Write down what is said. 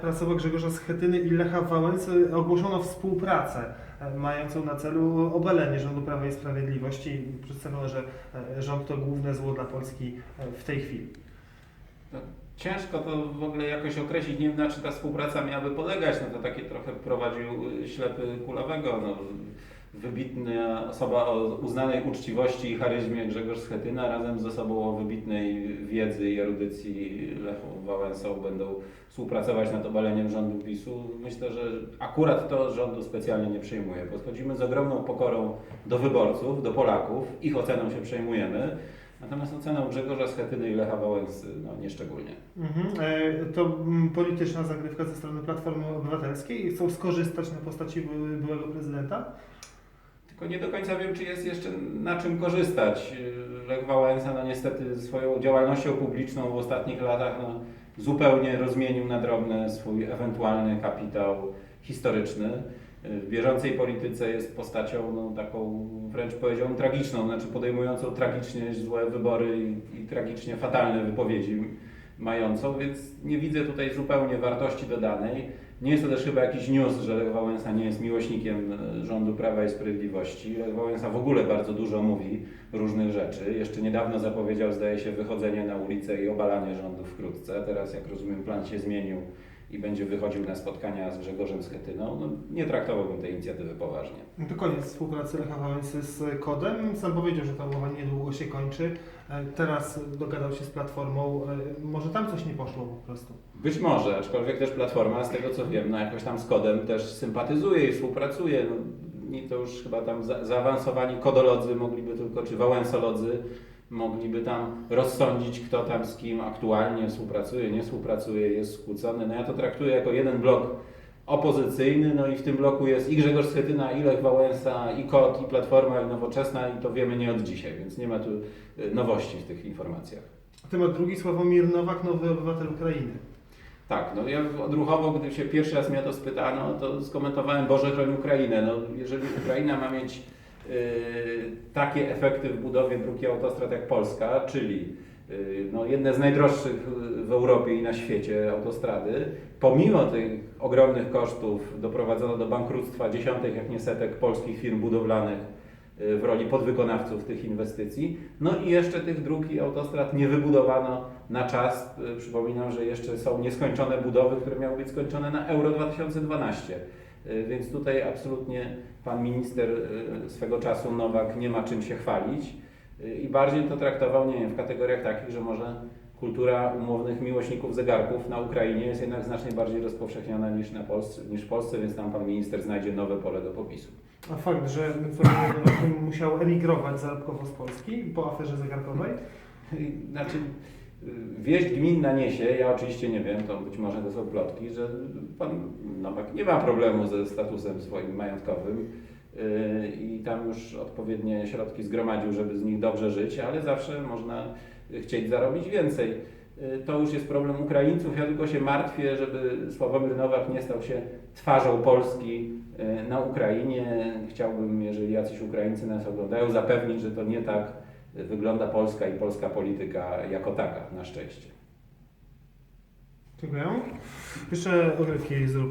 Pracował Grzegorza Schetyny i Lecha Wałęsy ogłoszono współpracę e, mającą na celu obalenie rządu Prawa i Sprawiedliwości. Przedstawiono, że e, rząd to główne zło dla Polski e, w tej chwili. Ciężko to w ogóle jakoś określić, nie wiem na czym ta współpraca miałaby polegać, no to takie trochę prowadził ślepy kulawego, no, wybitna osoba o uznanej uczciwości i charyzmie Grzegorz Schetyna razem z osobą o wybitnej wiedzy i erudycji Lechą Wałęsą będą współpracować nad obaleniem rządu PiSu. Myślę, że akurat to rządu specjalnie nie przejmuje. Podchodzimy z ogromną pokorą do wyborców, do Polaków, ich oceną się przejmujemy. Natomiast oceną Grzegorza Schetyny i Lecha Wałęsy no, nieszczególnie. Mhm. E, To mm, polityczna zagrywka ze strony Platformy Obywatelskiej. Chcą skorzystać na postaci by- byłego prezydenta. Tylko nie do końca wiem, czy jest jeszcze na czym korzystać. Lech Wałęsa no niestety swoją działalnością publiczną w ostatnich latach no, zupełnie rozmienił na drobne swój ewentualny kapitał historyczny. W bieżącej polityce jest postacią no, taką wręcz powiedziałbym tragiczną, znaczy podejmującą tragicznie złe wybory i, i tragicznie fatalne wypowiedzi mającą, więc nie widzę tutaj zupełnie wartości dodanej. Nie jest to też chyba jakiś news, że Lech Wałęsa nie jest miłośnikiem e, rządu Prawa i Sprawiedliwości. Lech Wałęsa w ogóle bardzo dużo mówi różnych rzeczy. Jeszcze niedawno zapowiedział, zdaje się, wychodzenie na ulicę i obalanie rządu wkrótce. Teraz, jak rozumiem, plan się zmienił i będzie wychodził na spotkania z Grzegorzem Schetyną. No, nie traktowałbym tej inicjatywy poważnie. No To koniec współpracy Lecha Wałęsy z Kodem. Sam powiedział, że ta umowa niedługo się kończy. E, Teraz dogadał się z Platformą. E, Może tam coś nie poszło po prostu. Być może, aczkolwiek też Platforma, z tego co wiem, no jakoś tam z kodem też sympatyzuje i współpracuje. No, to już chyba tam za, zaawansowani kodolodzy mogliby tylko, czy wałęsolodzy mogliby tam rozsądzić, kto tam z kim aktualnie współpracuje, nie współpracuje, jest skłócony. No ja to traktuję jako jeden blok opozycyjny, no i w tym bloku jest i Grzegorz Schetyna, i Lech Wałęsa, i KOT, i Platforma, i Nowoczesna i to wiemy nie od dzisiaj, więc nie ma tu y, nowości w tych informacjach. Temat drugi Sławomir Nowak, nowy obywatel Ukrainy. Tak, no ja odruchowo, gdy się pierwszy raz mnie to spytano, to skomentowałem Boże chroń Ukrainę. No, jeżeli Ukraina ma mieć takie efekty w budowie dróg i autostrad jak Polska, czyli y, no, jedne z najdroższych w Europie i na świecie autostrady, pomimo tych ogromnych kosztów doprowadzono do bankructwa dziesiątek, jak nie setek polskich firm budowlanych y, w roli podwykonawców tych inwestycji. No i jeszcze tych dróg i autostrad nie wybudowano na czas. Przypominam, że jeszcze są nieskończone budowy, które miały być skończone na Euro 2012. Y, Więc tutaj absolutnie pan minister y, swego czasu Nowak nie ma czym się chwalić Y, i bardziej to traktował, nie wiem, w kategoriach takich, że może kultura umownych miłośników zegarków na Ukrainie jest jednak znacznie bardziej rozpowszechniona niż, na Polsce, niż w Polsce, więc tam pan minister znajdzie nowe pole do popisu. A fakt, że musiał emigrować zarobkowo z Polski po aferze zegarkowej. Znaczy, wieść gminna niesie, ja oczywiście nie wiem, to być może to są plotki, że pan Nowak nie ma problemu ze statusem swoim majątkowym y, i tam już odpowiednie środki zgromadził, żeby z nich dobrze żyć, ale zawsze można chcieć zarobić więcej. Y, To już jest problem Ukraińców. Ja tylko się martwię, żeby Sławomir Nowak nie stał się twarzą Polski y, na Ukrainie. Chciałbym, jeżeli jacyś Ukraińcy nas oglądają, zapewnić, że to nie tak wygląda Polska i polska polityka jako taka, na szczęście. Dziękuję. Jeszcze ogrywki zrób.